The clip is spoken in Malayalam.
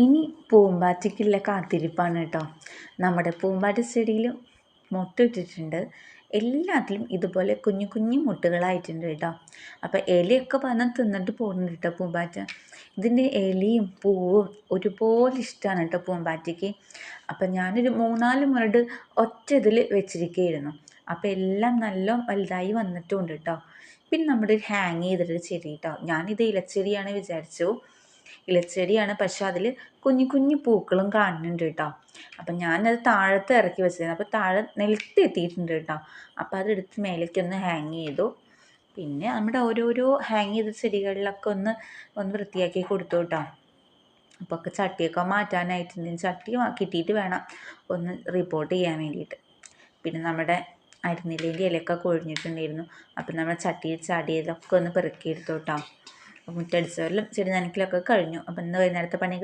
ഇനി പൂമ്പാറ്റയ്ക്കുള്ള കാത്തിരിപ്പാണ് കേട്ടോ. നമ്മുടെ പൂമ്പാറ്റ ചെടിയിൽ മുട്ടിട്ടിട്ടുണ്ട് എല്ലാത്തിലും ഇതുപോലെ കുഞ്ഞു കുഞ്ഞു മുട്ടുകളായിട്ടുണ്ട് കേട്ടോ. അപ്പോൾ ഇലയൊക്കെ വന്ന് തിന്നിട്ട് പോകുന്നുണ്ട് കേട്ടോ പൂമ്പാറ്റ. ഇതിന്റെ ഇലയും പൂവും ഒരുപോലെ ഇഷ്ടമാണ് കേട്ടോ പൂമ്പാറ്റയ്ക്ക്. അപ്പം ഞാനൊരു മൂന്നാൽ മുരട് ഒറ്റ ഇതിൽ വെച്ചിരിക്കുകയായിരുന്നു. അപ്പോൾ എല്ലാം നല്ല വലുതായി വന്നിട്ടുണ്ട് കേട്ടോ. പിന്നെ നമ്മുടെ ഹാങ് ചെയ്തിട്ടൊരു ചെടി കേട്ടോ. ഞാനിത് ഇലച്ചെടിയാണ് വിചാരിച്ചു. ഇലച്ചെടിയാണ്. പക്ഷെ അതിൽ കുഞ്ഞു കുഞ്ഞു പൂക്കളും കാണുന്നുണ്ട് കേട്ടോ. അപ്പം ഞാനത് താഴത്ത് ഇറക്കി വെച്ചിരുന്നു അപ്പോൾ താഴെ നിലത്ത് എത്തിയിട്ടുണ്ട് കേട്ടോ. അപ്പോൾ അതെടുത്ത് മേലേക്കൊന്ന് ഹാങ് ചെയ്തു. പിന്നെ നമ്മുടെ ഓരോരോ ഹാങ് ചെയ്ത ചെടികളിലൊക്കെ ഒന്ന് ഒന്ന് വൃത്തിയാക്കി കൊടുത്തു കേട്ടോ. അപ്പോൾ ഒക്കെ ചട്ടിയൊക്കെ മാറ്റാനായിട്ടുണ്ട് ചട്ടി കിട്ടിയിട്ട് വേണം ഒന്ന് റിപ്പോർട്ട് ചെയ്യാൻ വേണ്ടിയിട്ട്. പിന്നെ നമ്മുടെ അരിനിലേന്റെ ഇലയൊക്കെ കൊഴിഞ്ഞിട്ടുണ്ടായിരുന്നു. അപ്പം നമ്മൾ ചട്ടിയിൽ ചാടിയതൊക്കെ ഒന്ന് പെറുക്കിയെടുത്തു കേട്ടോ. മുറ്റടിച്ചവരിലും ചെടി നനയ്ക്കലൊക്കെ കഴിഞ്ഞു. അപ്പം ഇന്ന് വൈകുന്നേരത്തെ പണി